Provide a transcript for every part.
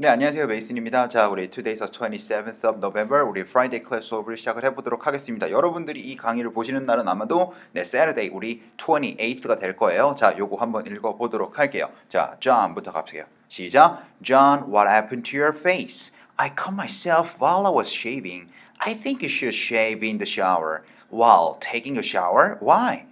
네, 안녕하세요. 메이슨입니다. 자, 우리 Today's 27th of November 우리 Friday class 수업을 시작을 해보도록 하겠습니다. 여러분들이 이 강의를 보시는 날은 아마도 네, Saturday 우리 28th가 될 거예요. 자, 요거 한번 읽어보도록 할게요. 자, John부터 갑시다. 시작. John, what happened to your face? I cut myself while I was shaving. I think you should shave in the shower. While taking a shower? Why?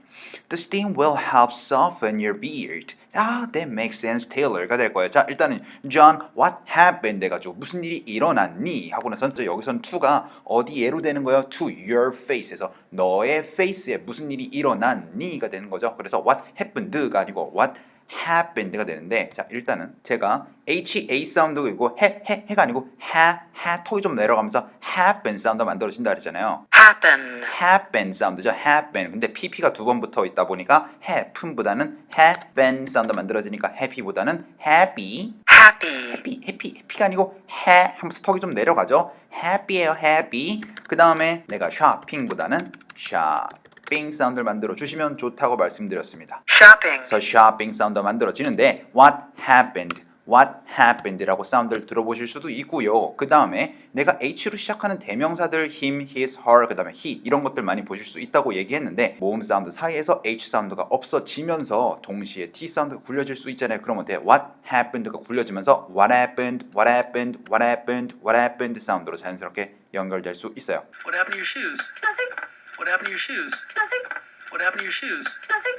The steam will help soften your beard. 아, that makes sense, Taylor가 될 거예요. 자, 일단은 John, what happened 해가지고 무슨 일이 일어났니? 하고 나서 여기선 to가 어디 예로 되는 거예요? To your face에서 너의 face에 무슨 일이 일어났니가 되는 거죠. 그래서 what happened가 아니고 what happened가 되는데 자 일단은 제가 H A 사운드가 있고 해, 해, 해가 아니고 하, 하 턱이 좀 내려가면서 happen 사운드 만들어진다 그랬잖아요. happen, happen 사운드죠. happen. 근데 pp가 두 번 붙어 있다 보니까 happen보다는 happen 사운드 만들어지니까 happy보다는 happy. happy, happy, happy, happy가 아니고 해 하면서 턱이 좀 내려가죠. happy예요, happy. 그 다음에 내가 shopping보다는 shopping 사운드를 만들어 주시면 좋다고 말씀드렸습니다. shopping, 그래서 shopping 사운드 만들어지는데 what happened, what happened라고 사운드를 들어보실 수도 있고요. 그 다음에 내가 H로 시작하는 대명사들 him, his, her, 그 다음에 he 이런 것들 많이 보실 수 있다고 얘기했는데 모음 사운드 사이에서 H 사운드가 없어지면서 동시에 T 사운드가 굴려질 수 있잖아요. 그럼 어때? What happened가 굴려지면서 what happened, what happened, what happened, what happened 사운드로 자연스럽게 연결될 수 있어요. What happened to your shoes? Nothing. What happened to your shoes? Nothing. What happened to your shoes? Nothing.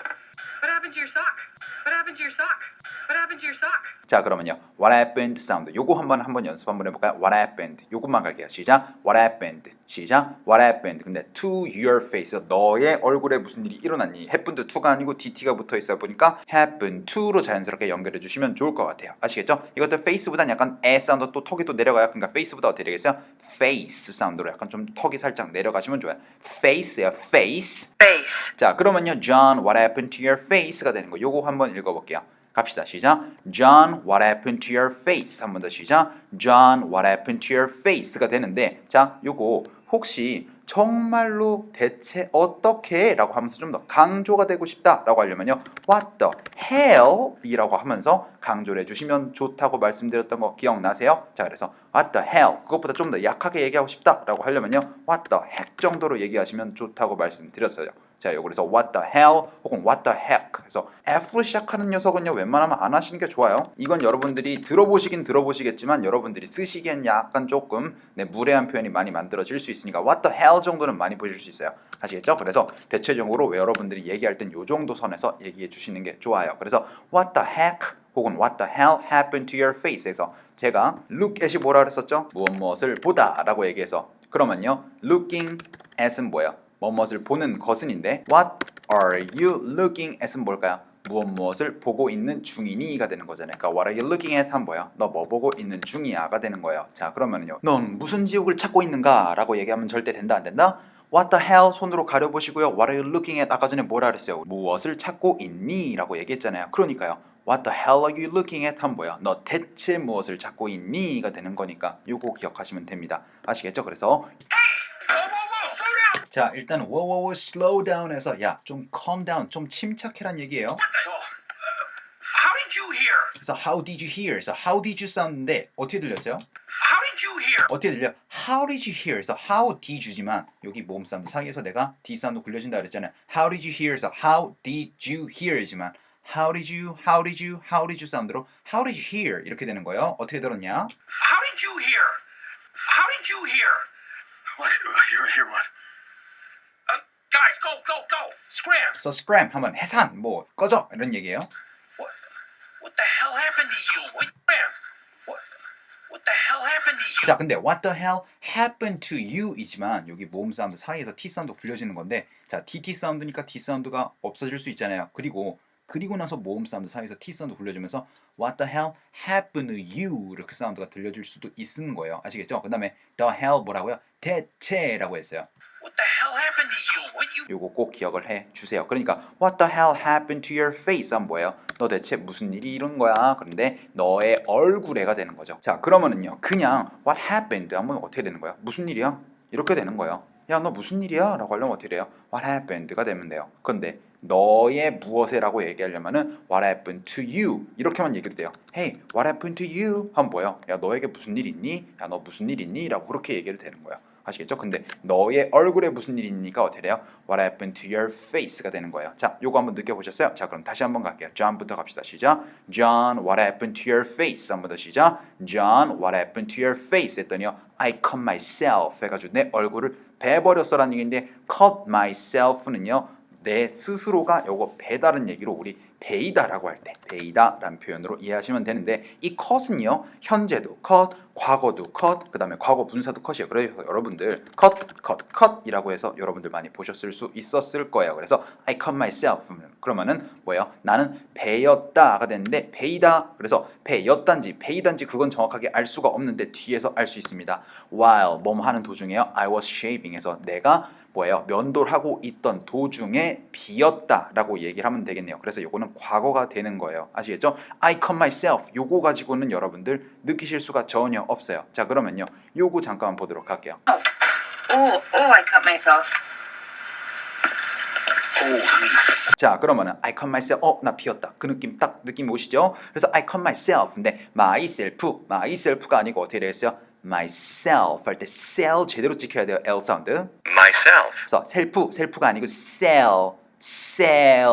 What happened to your sock? What happened to your sock? What happened to your sock? 자 그러면요 What happened 사운드 요거 한번 한번 연습 한번 해볼까요? What happened 요것만 갈게요 시작 What happened 시작 What happened 근데 to your face 너의 얼굴에 무슨 일이 일어났니 happened to가 아니고 dt가 붙어 있어 보니까 happen to로 자연스럽게 연결해 주시면 좋을 것 같아요 아시겠죠? 이것도 face보다는 약간 에 사운드 또 턱이 또 내려가요 그러니까 face보다 어떻게 되겠어요? face 사운드로 약간 좀 턱이 살짝 내려가시면 좋아요 face예요 face face, 자 그러면요 John what happened to your face가 되는 거 요거 한번 읽어볼게요. 갑시다. 시작. John what happened to your face? 한 번 더 시작. John what happened to your face가 되는데 자 요거 혹시 정말로 대체 어떻게? 라고 하면서 좀 더 강조가 되고 싶다 라고 하려면요. What the hell? 이라고 하면서 강조를 해주시면 좋다고 말씀드렸던 거 기억나세요? 자 그래서 What the hell? 그것보다 좀 더 약하게 얘기하고 싶다 라고 하려면요. What the heck? 정도로 얘기하시면 좋다고 말씀드렸어요 자, 요 그래서 what the hell 혹은 what the heck. 그래서 F로 시작하는 녀석은요 웬만하면 안 하시는 게 좋아요. 이건 여러분들이 들어보시긴 들어보시겠지만 여러분들이 쓰시기엔 약간 조금 네, 무례한 표현이 많이 만들어질 수 있으니까 what the hell 정도는 많이 보실 수 있어요. 아시겠죠? 그래서 대체적으로 여러분들이 얘기할 땐 요 정도 선에서 얘기해 주시는 게 좋아요. 그래서 what the heck 혹은 what the hell happened to your face에서 제가 look at이 뭐라 그랬었죠? 무엇 무엇을 보다라고 얘기해서 그러면요 looking at은 뭐예요? 무엇을 보는 것은인데 What are you looking at은 뭘까요? 무엇 무엇을 보고 있는 중이니가 되는 거잖아요. 그러니까 What are you looking at 한 뭐야? 너 뭐 보고 있는 중이야가 되는 거예요. 자 그러면요. 넌 무슨 지옥을 찾고 있는가라고 얘기하면 절대 된다 안 된다? What the hell 손으로 가려 보시고요. What are you looking at? 아까 전에 뭐라 그랬어요? 무엇을 찾고 있니? 라고 얘기했잖아요. 그러니까요. What the hell are you looking at? 한 뭐야? 너 대체 무엇을 찾고 있니? 가 되는 거니까 요거 기억하시면 됩니다. 아시겠죠? 그래서 Whoa, whoa, whoa! Slow down! 자 일단 워워워 slow down에서 야 좀 calm down 좀 침착해란 얘기예요. How did you hear? 그래서 how did you hear? 그래서 how did you 사운드인데 어떻게 들렸어요? How did you hear? 어떻게 들려? How did you hear? 그래서 how did you지만 여기 모음 사운드 사이에서 내가 d 사운드 굴려진다 그랬잖아요. How did you hear? 그래서 how did you hear지만 how did you, how did you, how did you 사운드로 how did you hear 이렇게 되는 거예요. 어떻게 들었냐? How did you hear? How did you hear? What? Hear, hear what? Uh, guys, go, go, go! Scram! 그래서 scram 하면 해산 뭐 꺼져 이런 얘기예요. What? What the hell happened to you? What? Scram! What? What the hell happened to you? 자, 근데 what the hell happened to you이지만 여기 모음 사운드 사이에서 t 사운드 굴려지는 건데 자, tt 사운드니까 t 사운드가 없어질 수 있잖아요. 그리고 그리고 나서 모음 사운드 사이에서 t 사운드 굴려주면서 what the hell happened to you 이렇게 사운드가 들려줄 수도 있는 거예요. 아시겠죠? 그 다음에 the hell 뭐라고요? 대체라고 했어요. What the hell happened to you? 요거 꼭 기억을 해 주세요. 그러니까 what the hell happened to your face 은 뭐예요? 너 대체 무슨 일이 이런 거야? 그런데 너의 얼굴에가 되는 거죠. 자, 그러면은요. 그냥 what happened 하면 어떻게 되는 거야? 무슨 일이야? 이렇게 되는 거예요. 야, 너 무슨 일이야? 라고 하려면 어떻게 돼요? What happened가 되면 돼요. 그런데 너의 무엇에라고 얘기하려면은 what happened to you 이렇게만 얘기해도 돼요. Hey, what happened to you? 하면 뭐예요? 야 너에게 무슨 일 있니? 야 너 무슨 일 있니? 라고 그렇게 얘기해도 되는 거예요. 아시겠죠? 근데 너의 얼굴에 무슨 일 있니까 어떻게 돼요? What happened to your face가 되는 거예요. 자, 요거 한번 느껴보셨어요? 자, 그럼 다시 한번 갈게요. John부터 갑시다. 시작. John, what happened to your face? 한번 더 시작. John, what happened to your face? 했더니요. I cut myself 해가지고 내 얼굴을 베버렸어라는 얘기인데 cut myself는요. 내 스스로가 요거 배다른 얘기로 우리 베이다라고 할 때 베이다라는 표현으로 이해하시면 되는데 이 cut은요 현재도 cut, 과거도 cut, 그 다음에 과거 분사도 cut이에요. 그래서 여러분들 cut, cut, cut이라고 해서 여러분들 많이 보셨을 수 있었을 거예요. 그래서 I cut myself 그러면은 뭐예요? 나는 베였다가 됐는데 베이다 그래서 베였단지 베이단지 그건 정확하게 알 수가 없는데 뒤에서 알 수 있습니다. While 뭐뭐 하는 도중에요. I was shaving에서 내가 뭐예요? 면도하고 있던 도중에 비었다라고 얘기를 하면 되겠네요. 그래서 요거는 과거가 되는 거예요. 아시겠죠? I cut myself 요거 가지고는 여러분들 느끼실 수가 전혀 없어요. 자 그러면요. 요거 잠깐 보도록 할게요. Oh, oh, I cut myself. Oh. 자 그러면은 I cut myself 어나 비었다 그 느낌 딱 느낌 오시죠? 그래서 I cut myself 근데 myself myself가 아니고 어떻게 되겠어요? myself 할 때 cell 제대로 찍혀야 돼요 L 사운드 Myself. 그래서 셀프 셀프가 아니고 cell cell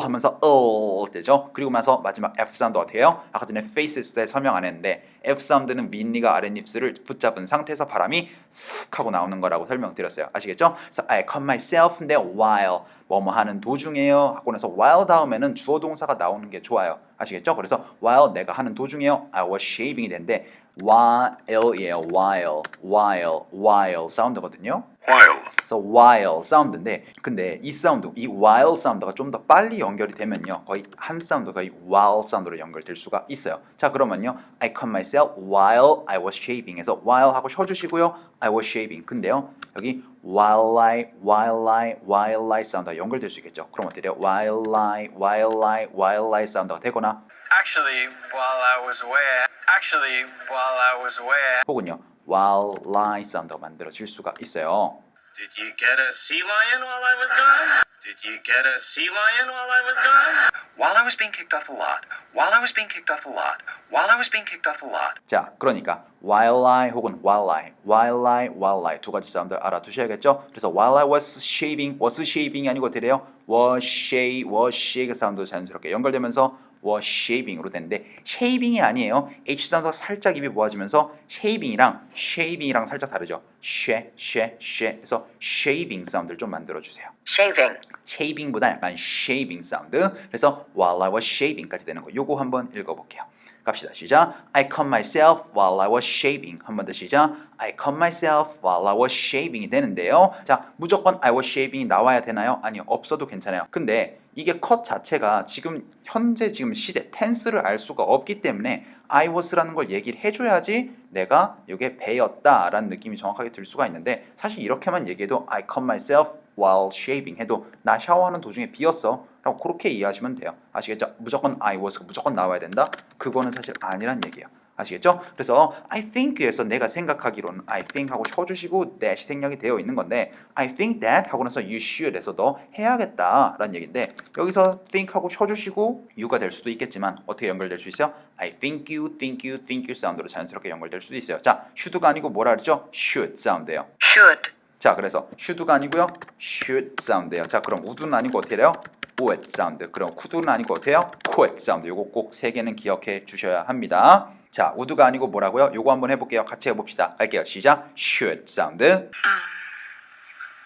하면서 어 되죠 그리고 나서 마지막 F 사운드 해요? 아까 전에 face 했을 때 설명 안 했는데 F 사운드는 민니가 아랫입술을 붙잡은 상태에서 바람이 훅 하고 나오는 거라고 설명드렸어요 아시겠죠? 그래서 I cut myself인데 while 뭐뭐 하는 도중에요. 하고 나서 while 다음에는 주어 동사가 나오는 게 좋아요. 아시겠죠? 그래서 while 내가 하는 도중에요. I was shaving이 되는데 while이에요. while while while 사운드거든요. While. 그래서 while 사운드인데 근데 이 사운드 이 while 사운드가 좀 더 빨리 연결이 되면요. 거의 한 사운드 거의 while 사운드로 연결될 수가 있어요. 자 그러면요. I cut myself while I was shaving에서 while 하고 쉬어 주시고요 I was shaving 근데요 여기 while I while I while I 사운드가 연결될 수 있겠죠 그럼 어떻게 돼요 while I while I while I 사운드가 되거나 Actually, while I was away, actually, while I was away, 혹은요 while I 사운드가 만들어질 수가 있어요 did you get a sea lion while I was gone? Did you get a sea lion while I was gone? While I was being kicked off the lot. While I was being kicked off the lot. While I was being kicked off the lot. 자, 그러니까 while I 혹은 while I, while I, while I 두 가지 사운드 알아두셔야겠죠? 그래서 while I was shaving, was shaving이 아니고 되래요. was shave, was shave 사운드 자연스럽게 연결되면서 was shaving으로 되는데 shaving이 아니에요. H 사운드가 살짝 입이 모아지면서 shaving이랑 shaving이랑 살짝 다르죠. she, she, she. 그래서 shaving 사운드를 좀 만들어 주세요. Shaving. shaving보다 약간 shaving 사운드. 그래서 while I was shaving까지 되는 거. 요거 한번 읽어볼게요. 갑시다. 시작. I cut myself while I was shaving. 한 번 더 시작. I cut myself while I was shaving이 되는데요. 자, 무조건 I was shaving이 나와야 되나요? 아니요. 없어도 괜찮아요. 근데 이게 컷 자체가 지금 현재 지금 시제 텐스를 알 수가 없기 때문에 I was라는 걸 얘기를 해줘야지 내가 이게 배였다라는 느낌이 정확하게 들 수가 있는데 사실 이렇게만 얘기해도 I cut myself while shaving 해도 나 샤워하는 도중에 비었어 라고 그렇게 이해하시면 돼요 아시겠죠? 무조건 I was가 무조건 나와야 된다? 그거는 사실 아니란 얘기예요 아시겠죠? 그래서 I think에서 내가 생각하기로는 I think 하고 쳐주시고 that이 생략이 되어 있는 건데 I think that 하고 나서 you should에서 너 해야겠다라는 얘기인데 여기서 think 하고 쳐주시고 you가 될 수도 있겠지만 어떻게 연결될 수 있어요? I think you, think you, think you 사운드로 자연스럽게 연결될 수도 있어요 자, should가 아니고 뭐라 그랬죠? should 사운드예요 Should. 자 그래서 should가 아니고요. should 사운드예요. 자 그럼 would는 아니고 어떻게 돼요? would 사운드 그럼 could는 아니고 어떻게 해요? could 사운드 요거 꼭 세 개는 기억해 주셔야 합니다. 자 would가 아니고 뭐라고요? 요거 한번 해 볼게요. 같이 해 봅시다. 할게요. 시작. should 사운드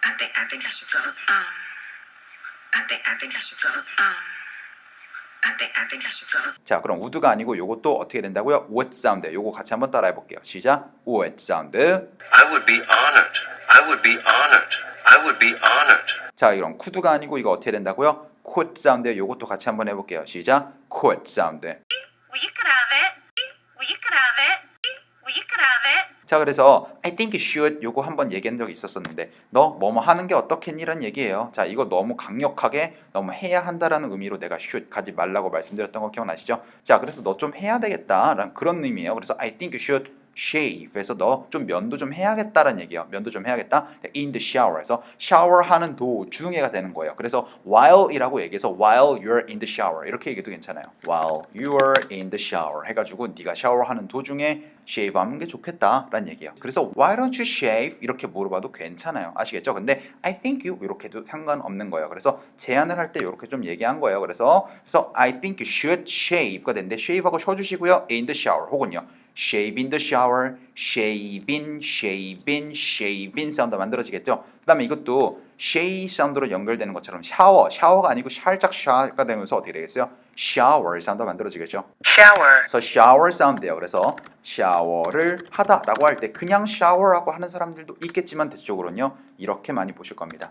I think I think I should go. Um, I think I think I should go. Um, I think I think I should go. 자 그럼 would가 아니고 요것도 어떻게 된다고요? would 사운드 요거 같이 한번 따라해 볼게요 시작 would 사운드 I would be honored. I would be honored. I would be honored. 자 이런 could가 아니고 이거 어떻게 된다고요? could 사운드 요것도 같이 한번 해 볼게요 시작 could 사운드 you could have it. Well, you could have it. Well, you could have it. 자 그래서 I think you should 요거 한번 얘기한 적이 있었었는데 너 뭐뭐 하는 게 어떻겠니란 얘기예요. 자 이거 너무 강력하게 너무 해야 한다라는 의미로 내가 should 가지 말라고 말씀드렸던 거 기억나시죠? 자 그래서 너 좀 해야 되겠다라는 그런 의미예요. 그래서 I think you should shave에서 너 좀 면도 좀 해야겠다라는 얘기예요. 면도 좀 해야겠다. in the shower에서 샤워하는 도중에가 되는 거예요. 그래서 while이라고 얘기해서 while you're in the shower 이렇게 얘기도 괜찮아요. while you're in the shower 해가지고 네가 샤워하는 도중에 shave하는 게 좋겠다라는 얘기예요. 그래서 why don't you shave 이렇게 물어봐도 괜찮아요. 아시겠죠? 근데 I think you 이렇게도 상관없는 거예요. 그래서 제안을 할 때 이렇게 좀 얘기한 거예요. 그래서 그래서 I think you should shave가 되는데 shave하고 쉬어주시고요. in the shower 혹은요. Shave in the shower, shave in, shave in, shave in 사운드 만들어지겠죠? 그 다음에 이것도 shay 사운드로 연결되는 것처럼 샤워, 샤워가 아니고 살짝 샤가 되면서 어떻게 되겠어요? shower 사운드 만들어지겠죠? Shower. 그래서 shower 사운드예요. 그래서 샤워를 하다라고 할 때 그냥 샤워라고 하는 사람들도 있겠지만 대체적으로는요 이렇게 많이 보실 겁니다.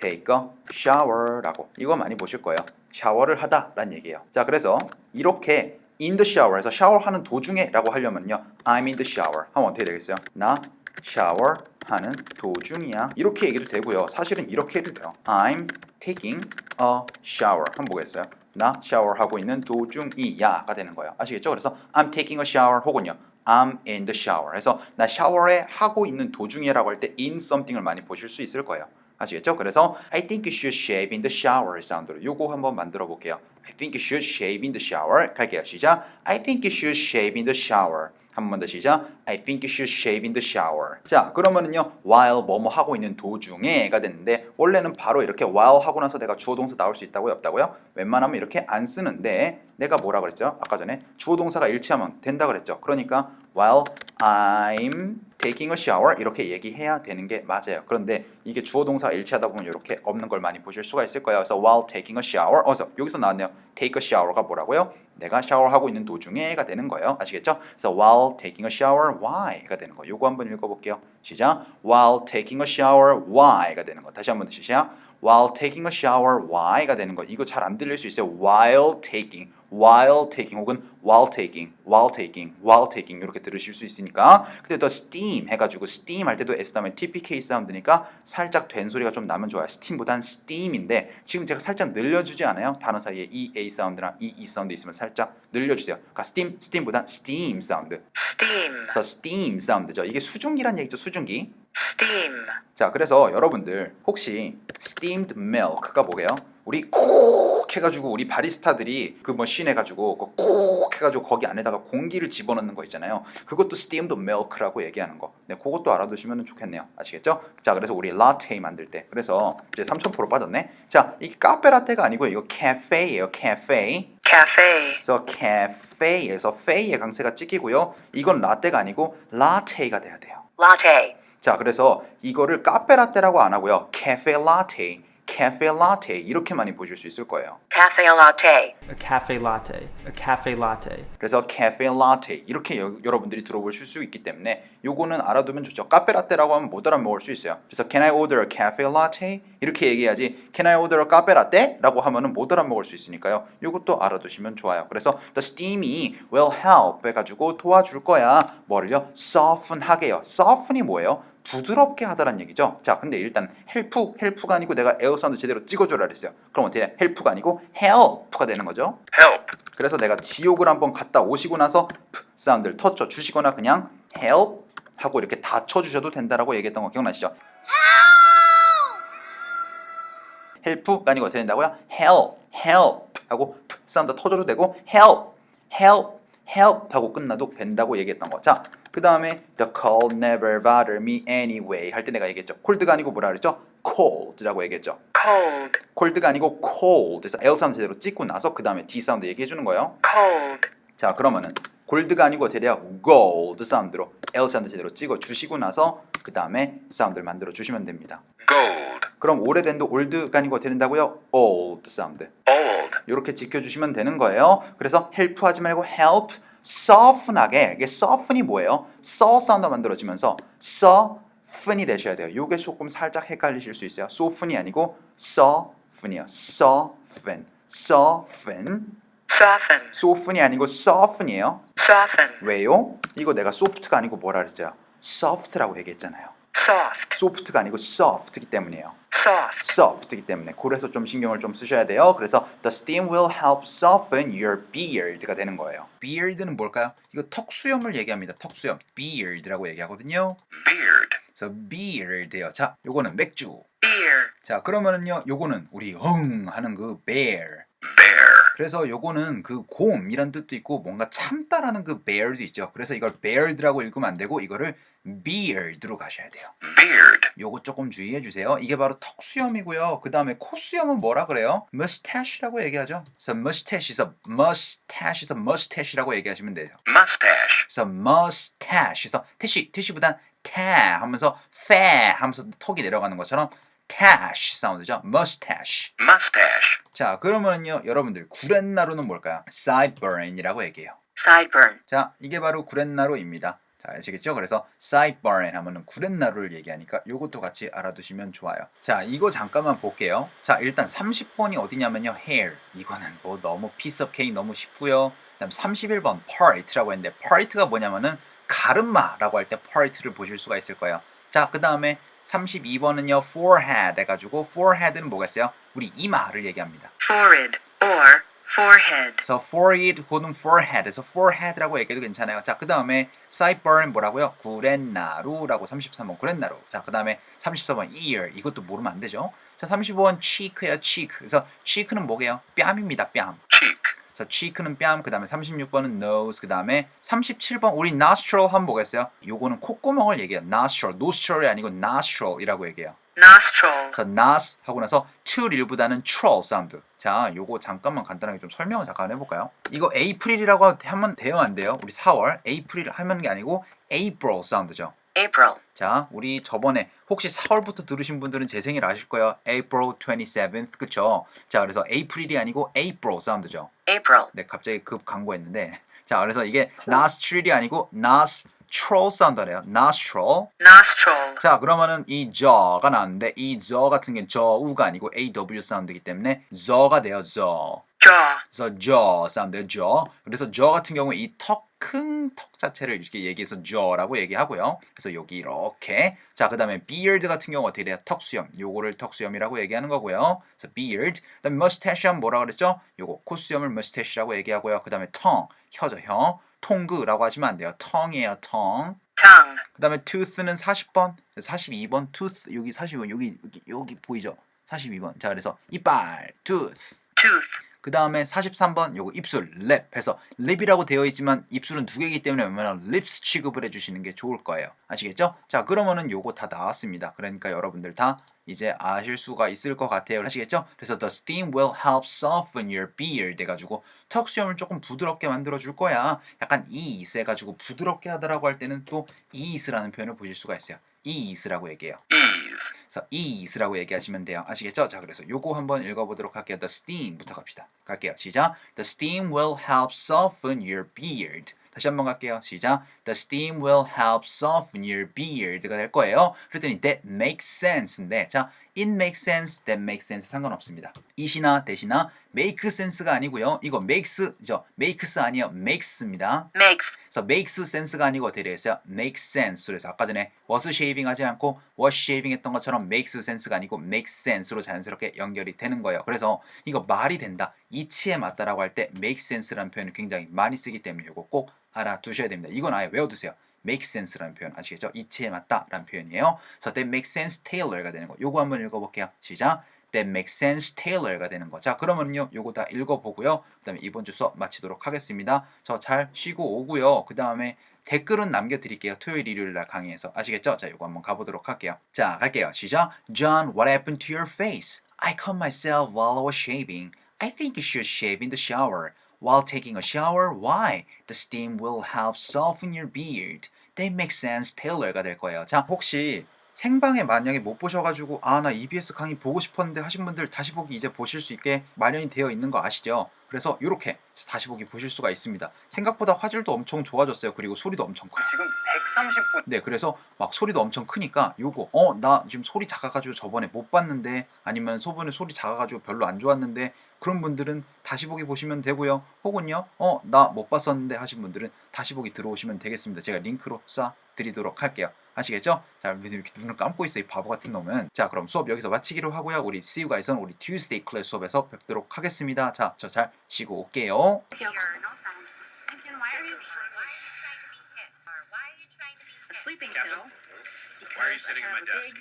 take a shower라고 이거 많이 보실 거예요. 샤워를 하다라는 얘기예요. 자 그래서 이렇게 in the shower에서 샤워하는 도중에라고 하려면요 I'm in the shower 하면 어떻게 되겠어요? 나 샤워하는 도중이야 이렇게 얘기도 되고요. 사실은 이렇게 해도 돼요. I'm taking a shower 한번 보겠어요. 나 샤워하고 있는 도중이야가 되는 거예요. 아시겠죠? 그래서 I'm taking a shower 혹은요 I'm in the shower. 그래서 나 샤워에 하고 있는 도중이라고 할 때 in something을 많이 보실 수 있을 거예요. 아시겠죠? 그래서 I think you should shave in the shower 사운드로 요거 한번 만들어 볼게요. I think you should shave in the shower 갈게요. 시작. I think you should shave in the shower. 한 번 더 시작. I think you should shave in the shower. 자, 그러면은요. while 뭐뭐 하고 있는 도중에가 됐는데 원래는 바로 이렇게 while 하고 나서 내가 주어 동사 나올 수 있다고요, 없다고요? 웬만하면 이렇게 안 쓰는데 내가 뭐라 그랬죠? 아까 전에 주어 동사가 일치하면 된다 그랬죠. 그러니까 while I'm taking a shower 이렇게 얘기해야 되는 게 맞아요. 그런데 이게 주어 동사가 일치하다 보면 이렇게 없는 걸 많이 보실 수가 있을 거예요. 그래서 while taking a shower 어서 여기서 나왔네요. take a shower가 뭐라고요? 내가 샤워하고 있는 도중에가 되는 거예요. 아시겠죠? 그래서 while taking a shower why가 되는 거. 요거 한번 읽어 볼게요. 시작. while taking a shower why가 되는 거. 다시 한번 더 시작. While taking a shower why가 되는 거. 이거 잘 안 들릴 수 있어요. while taking, while taking 혹은 while taking, while taking, while taking 이렇게 들으실 수 있으니까 근데 더 steam 해가지고 steam 할 때도 S 다음에 TPK 사운드니까 살짝 된 소리가 좀 나면 좋아요. steam보단 steam인데 지금 제가 살짝 늘려주지 않아요? 단어 사이에 이 A 사운드랑 이 E 사운드 있으면 살짝 늘려주세요. 그러니까 steam, steam보단 steam 사운드. Steam. 그래서 steam 사운드죠. 이게 수증기란 얘기죠. 수증기. Steam. 자, 그래서 여러분들 혹시 steamed milk가 뭐게요? 우리 콕 해가지고 우리 바리스타들이 그 머신 해가지고 그콕 해가지고 거기 안에다가 공기를 집어넣는 거 있잖아요. 그것도 steamed milk라고 얘기하는 거. 네, 그것도 알아두시면 좋겠네요. 아시겠죠? 자, 그래서 우리 라테 만들 때 그래서 이제 3,000% 빠졌네. 자, 이게 카페 라테가 아니고 이거 카페예요. 카페. Cafe. 그래서 카페에서 페이의 강세가 찍히고요. 이건 라떼가 아니고 라테가 돼야 돼요. Latte. 자, 그래서 이거를 카페 라떼라고 안 하고요. 카페 라테, 카페 라테 이렇게 많이 보실 수 있을 거예요. Cafe latte. a cafe latte, a cafe latte. 그래서 카페 라테 이렇게 여, 여러분들이 들어보실 수 있기 때문에 요거는 알아두면 좋죠. 카페 라떼라고 하면 못 알아먹을 수 있어요. 그래서 Can I order a cafe latte? 이렇게 얘기해야지 Can I order a cafe latte? 라고 하면은 못 알아먹을 수 있으니까요. 요것도 알아두시면 좋아요. 그래서 the steamy will help 해가지고 도와줄 거야. 뭐를요? soften 하게요. soften이 뭐예요? 부드럽게 하다란 얘기죠. 자, 근데 일단 help, help가 아니고 내가 에어 사운드 제대로 찍어줘라 그랬어요. 그럼 어떻게 해? help가 아니고 help가 되는 거죠. Help. 그래서 내가 지옥을 한번 갔다 오시고 나서 프 사운드를 터쳐 주시거나 그냥 help 하고 이렇게 다 쳐주셔도 된다라고 얘기했던 거 기억나시죠? help가 아니고 어떻게 된다고요? help, help 하고 프 사운드 터져도 되고 help, help, help 하고 끝나도 된다고 얘기했던 거. 자, 그 다음에 the cold never bother me anyway 할 때 내가 얘기했죠. cold가 아니고 뭐라 그랬죠? cold라고 얘기했죠. Cold. cold가 아니고 cold. 그래서 L 사운드 제대로 찍고 나서 그 다음에 D 사운드 얘기해 주는 거예요. Cold. 자 그러면은 골드가 아니고 돼요? gold 사운드로 L 사운드 제대로 찍어 주시고 나서 그 다음에 사운드를 만들어 주시면 됩니다. Gold. 그럼 오래된도 올드가 아니고 된다고요? old 사운드. Old. 이렇게 지켜주시면 되는 거예요. 그래서 help 하지 말고 help soften하게 이게 soften이 뭐예요? so 사운드 만들어지면서 soften이 되셔야 돼요. 이게 조금 살짝 헷갈리실 수 있어요. soften이 아니고 soften이요. soften, soften, Soften. soften이 아니고 soften이에요. Soften. 왜요? 이거 내가 soft가 아니고 뭐라 그랬죠? soft라고 얘기했잖아요. Soft. soft가 아니고 soft이기 때문이에요. Soft. soft이기 때문에 그래서 좀 신경을 좀 쓰셔야 돼요. 그래서 the steam will help soften your beard가 되는 거예요. beard는 뭘까요? 이거 턱 수염을 얘기합니다. 턱 수염. beard라고 얘기하거든요. Beard. 그래서 beard요. 자, 요거는 맥주. Beer. 자, 그러면은요. 요거는 우리 응 하는 그 bear. 그래서 요거는 그 곰이란 뜻도 있고 뭔가 참다라는 그 bear도 있죠. 그래서 이걸 beard라고 읽으면 안 되고 이거를 beard로 가셔야 돼요. Beard. 요거 조금 주의해 주세요. 이게 바로 턱 수염이고요. 그 다음에 코 수염은 뭐라 그래요? mustache라고 얘기하죠. 그래서 mustache에서 mustache에서 mustache라고 얘기하시면 돼요. Mustache. 그래서 mustache에서 태시 태시보단 타 하면서 fa 하면서 턱이 내려가는 것처럼 tash 사운드죠. mustache. Mustache. 자 그러면요 여러분들 구렛나루는 뭘까요? sideburn이라고 얘기해요. Sideburn. 자, 이게 바로 구렛나루입니다. 자, 아시겠죠? 그래서 sideburn 하면은 구렛나루를 얘기하니까 요것도 같이 알아두시면 좋아요. 자, 이거 잠깐만 볼게요. 자, 일단 30번이 어디냐면요. hair. 이거는 뭐 너무 piece of cake 너무 쉽고요. 그다음 31번 part라고 했는데 part가 뭐냐면은 가르마라고 할 때 part를 보실 수가 있을 거예요. 자, 그다음에 32번은요. forehead 해 가지고 forehead는 뭐가 있어요? 우리 이마를 얘기합니다. Forehead. Or forehead. 그래서 forehead 혹은 forehead에서 forehead라고 얘기해도 괜찮아요. 자, 그 다음에 sideburn 뭐라고요? 구렛나루라고 33번 구렛나루. 자, 그 다음에 34번 ear 이것도 모르면 안 되죠. 자, 35번 cheek예요, cheek. 그래서 cheek는 뭐게요? 뺨입니다, 뺨. 그래서 cheek는 뺨, 그 다음에 36번은 nose, 그 다음에 37번 우리 nostril 한번 보겠어요? 요거는 콧구멍을 얘기해요. nostril, nostril이 아니고 nostril이라고 얘기해요. Nostril. 그래서 nas 하고 나서 to일보다는 troll 사운드. 자, 요거 잠깐만 간단하게 좀 설명을 잠깐 해볼까요? 이거 에이프릴이라고 하면 돼요, 안 돼요? 우리 4월 에이프릴 하면 게 아니고 April 사운드죠. April. 자, 우리 저번에 혹시 4월부터 들으신 분들은 제 생일 아실 거예요. April 27th, 그쵸? 자, 그래서 에이프릴이 아니고 April 사운드죠. April. 네, 갑자기 급 광고했는데. 자, 그래서 이게 nostril이 아니고 nostril 사운드래요. nostril. Nostril. 자 그러면은 이 저가 나왔는데 이 저 같은 게 저우가 아니고 AW 사운드이기 때문에 저가 돼요 저 Jaw. 그래서 저 사운드예요 저. 그래서 저 같은 경우에 이턱 큰 턱 자체를 이렇게 얘기해서 저라고 얘기하고요. 그래서 여기 이렇게. 자 그 다음에 beard 같은 경우 어떻게 돼요? 턱 수염. 요거를 턱 수염이라고 얘기하는 거고요. 그래서 beard. 그 다음에 mustache 하면 뭐라 그랬죠? 요거 콧수염을 mustache라고 얘기하고요. 그 다음에 tongue. 혀죠 혀. 통그라고 하시면 안 돼요. tongue이에요 tongue. Tongue. 그 다음에 tooth는 40번, 42번, tooth. 여기 42번. 여기 여기 여기 보이죠? 42번. 자 그래서 이빨, tooth. Tooth. 그 다음에 43번 요거 입술, lip 해서 lip이라고 되어 있지만 입술은 두 개이기 때문에 웬만하면 lips 취급을 해주시는 게 좋을 거예요. 아시겠죠? 자 그러면은 요거 다 나왔습니다. 그러니까 여러분들 다 이제 아실 수가 있을 것 같아요. 아시겠죠? 그래서 the steam will help soften your beard 해가지고 턱 수염을 조금 부드럽게 만들어 줄 거야. 약간 ease 해가지고 부드럽게 하다라고 할 때는 또 ease라는 표현을 보실 수가 있어요. ease라고 얘기해요. 그래서 ease라고 얘기하시면 돼요. 아시겠죠? 자, 그래서 요거 한번 읽어보도록 할게요. The steam부터 갑시다. 갈게요. 시작. The steam will help soften your beard. 다시 한번 갈게요. 시작. The steam will help soften your beard가 될 거예요. 그랬더니 that makes sense인데, 자, it makes sense, that makes sense 상관없습니다. it이나 that이나 make sense가 아니고요. 이거 makes죠. makes 아니에요. makes입니다. Makes. 그래서 makes sense가 아니고 어떻게 되겠어요? make sense. 그래서 아까 전에 was shaving 하지 않고 was shaving 했던 것처럼 makes sense가 아니고 make sense로 자연스럽게 연결이 되는 거예요. 그래서 이거 말이 된다. 이치에 맞다라고 할 때 make sense라는 표현을 굉장히 많이 쓰기 때문에 이거 꼭 알아두셔야 됩니다. 이건 아예 외워두세요. Make sense라는 표현 아시겠죠? 이치에 맞다라는 표현이에요. 그래서 that makes sense Taylor가 되는 거. 요거 한번 읽어볼게요. 시작. That makes sense Taylor가 되는 거. 자, 그러면요, 요거 다 읽어보고요. 그 다음에 이번 주 수업 마치도록 하겠습니다. 저 잘 쉬고 오고요. 그 다음에 댓글은 남겨드릴게요. 토요일, 일요일 날 강의에서 아시겠죠? 자, 요거 한번 가보도록 할게요. 자, 갈게요. 시작. John, what happened to your face? I cut myself while I was shaving. I think you should shave in the shower. While taking a shower, why? The steam will help soften your beard. That makes sense. Taylor가 될 거예요. 자, 혹시 생방에 만약에 못 보셔가지고 아 나 EBS 강의 보고 싶었는데 하신 분들 다시 보기 이제 보실 수 있게 마련이 되어 있는 거 아시죠? 그래서 이렇게 다시 보기 보실 수가 있습니다. 생각보다 화질도 엄청 좋아졌어요. 그리고 소리도 엄청 커요. 지금 130분 네, 그래서 막 소리도 엄청 크니까 요거 어 나 지금 소리 작아가지고 저번에 못 봤는데 아니면 소번에 소리 작아가지고 별로 안 좋았는데 그런 분들은 다시 보기 보시면 되고요. 혹은요 어 나 못 봤었는데 하신 분들은 다시 보기 들어오시면 되겠습니다. 제가 링크로 쏴 드리도록 할게요. 아시겠죠? 자, 이렇게 눈을 감고 있어 이 바보 같은 놈은. 자, 그럼 수업 여기서 마치기로 하고요. 우리 See you guys은 우리 Tuesday 클래스 수업에서 뵙도록 하겠습니다. 자, 저 잘 쉬고 올게요. No thanks. Lincoln, why are you? A sleeping Captain? pill. Why are you sitting at my desk?